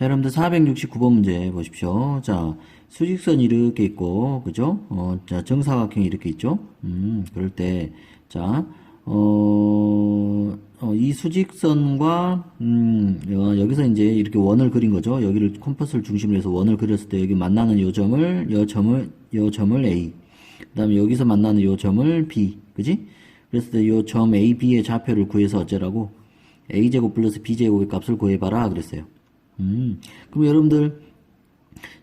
자, 여러분들 469번 문제 보십시오. 자, 수직선이 이렇게 있고, 그죠? 어, 자, 정사각형이 이렇게 있죠? 음, 그럴 때, 자, 어, 어, 이 수직선과, 음, 어, 여기서 이제 이렇게 원을 그린 거죠. 여기를 컴퍼스를 중심으로 해서 원을 그렸을 때 여기 만나는 요 점을, 요 점을, 요 점을 A. 그 다음에 여기서 만나는 요 점을 B. 그지? 그랬을 때 요 점 A, B의 좌표를 구해서 어쩌라고? A제곱 플러스 B제곱의 값을 구해 봐라. 그랬어요. 음, 그럼 여러분들,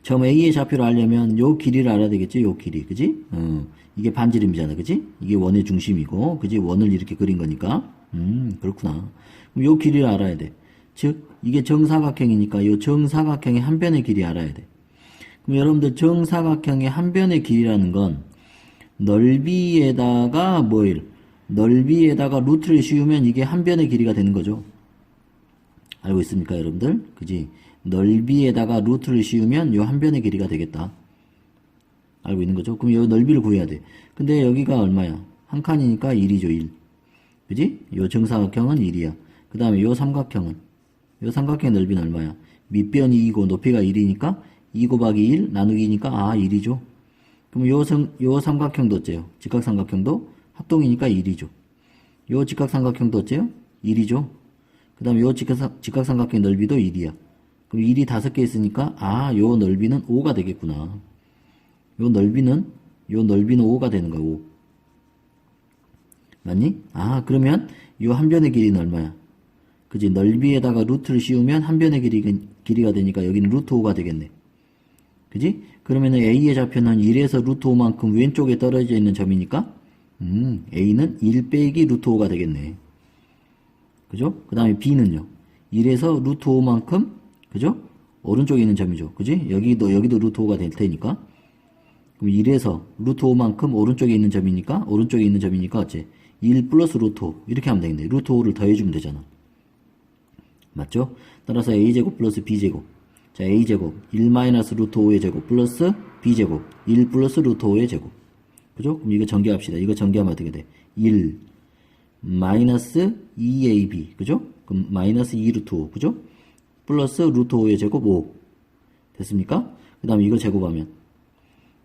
점 A의 좌표를 알려면 요 길이를 알아야 되겠죠? 요 길이. 그지? 어, 이게 반지름이잖아. 그지? 이게 원의 중심이고, 그지? 원을 이렇게 그린 거니까. 음, 그렇구나. 그럼 요 길이를 알아야 돼. 즉, 이게 정사각형이니까 요 정사각형의 한 변의 길이 알아야 돼. 그럼 여러분들 정사각형의 한 변의 길이라는 건 넓이에다가 뭐일? 넓이에다가 루트를 씌우면 이게 한 변의 길이가 되는 거죠. 알고 있습니까, 여러분들? 그지? 넓이에다가 루트를 씌우면 요 한 변의 길이가 되겠다. 알고 있는 거죠? 그럼 요 넓이를 구해야 돼. 근데 여기가 얼마야? 한 칸이니까 1이죠, 1. 그지? 요 정사각형은 1이야. 그 다음에 요 삼각형은? 요 삼각형의 넓이는 얼마야? 밑변이 2이고 높이가 1이니까 2 곱하기 1 나누기니까 아, 1이죠. 그럼 요, 성, 요 삼각형도 어째요? 직각삼각형도 합동이니까 1이죠. 요 직각삼각형도 어째요? 1이죠. 그 다음에 요 직각, 직각삼각형 넓이도 1이야. 그럼 1이 다섯 개 있으니까, 아, 요 넓이는 5가 되겠구나. 요 넓이는, 요 넓이는 5가 되는 거야, 5. 맞니? 아, 그러면 요 한 변의 길이는 얼마야? 그지? 넓이에다가 루트를 씌우면 한 변의 길이, 길이가 되니까 여기는 루트 5가 되겠네. 그지? 그러면은 A의 좌표는 1에서 루트 5만큼 왼쪽에 떨어져 있는 점이니까, 음, A는 1 빼기 루트 5가 되겠네. 그죠? 그 다음에 B는요. 1에서 루트 5만큼, 그죠? 오른쪽에 있는 점이죠. 그지? 여기도, 여기도 루트 5가 될 테니까. 그럼 1에서 루트 5만큼 오른쪽에 있는 점이니까, 오른쪽에 있는 점이니까, 어째? 1 플러스 루트 5. 이렇게 하면 되겠네. 루트 5를 더해주면 되잖아. 맞죠? 따라서 a제곱 플러스 b제곱. 자, a제곱 1 마이너스 루트 5의 제곱 플러스 b제곱 1 플러스 루트 5의 제곱. 그죠? 그럼 이거 전개합시다. 이거 전개하면 어떻게 돼? 1 마이너스 2ab. 그죠? 그럼 마이너스 2 루트 5. 그죠? 플러스 루트 5의 제곱 5. 됐습니까? 그 다음에 이거 제곱하면.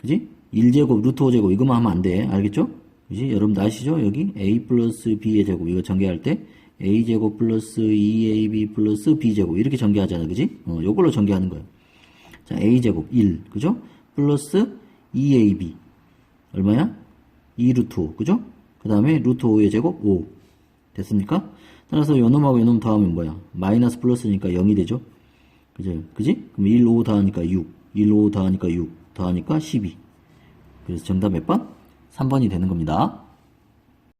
그지? 1제곱 루트 5제곱 이거만 하면 안 돼. 알겠죠? 그지? 여러분들 아시죠? 여기 a 플러스 b의 제곱 이거 전개할 때 a제곱 플러스 2ab 플러스 b제곱 이렇게 전개하잖아. 그지? 어, 요걸로 전개하는 거예요. 자, a제곱 1. 그죠? 플러스 2ab. 얼마야? 2 루트 5. 그죠? 그 다음에 루트 5의 제곱 5. 됐습니까? 따라서 요 놈하고 요놈 더하면 뭐야? 마이너스 플러스니까 0이 되죠? 그죠? 그지? 그럼 1, 5 더하니까 6. 1, 5 더하니까 6. 더하니까 12. 그래서 정답 몇 번? 3번이 되는 겁니다.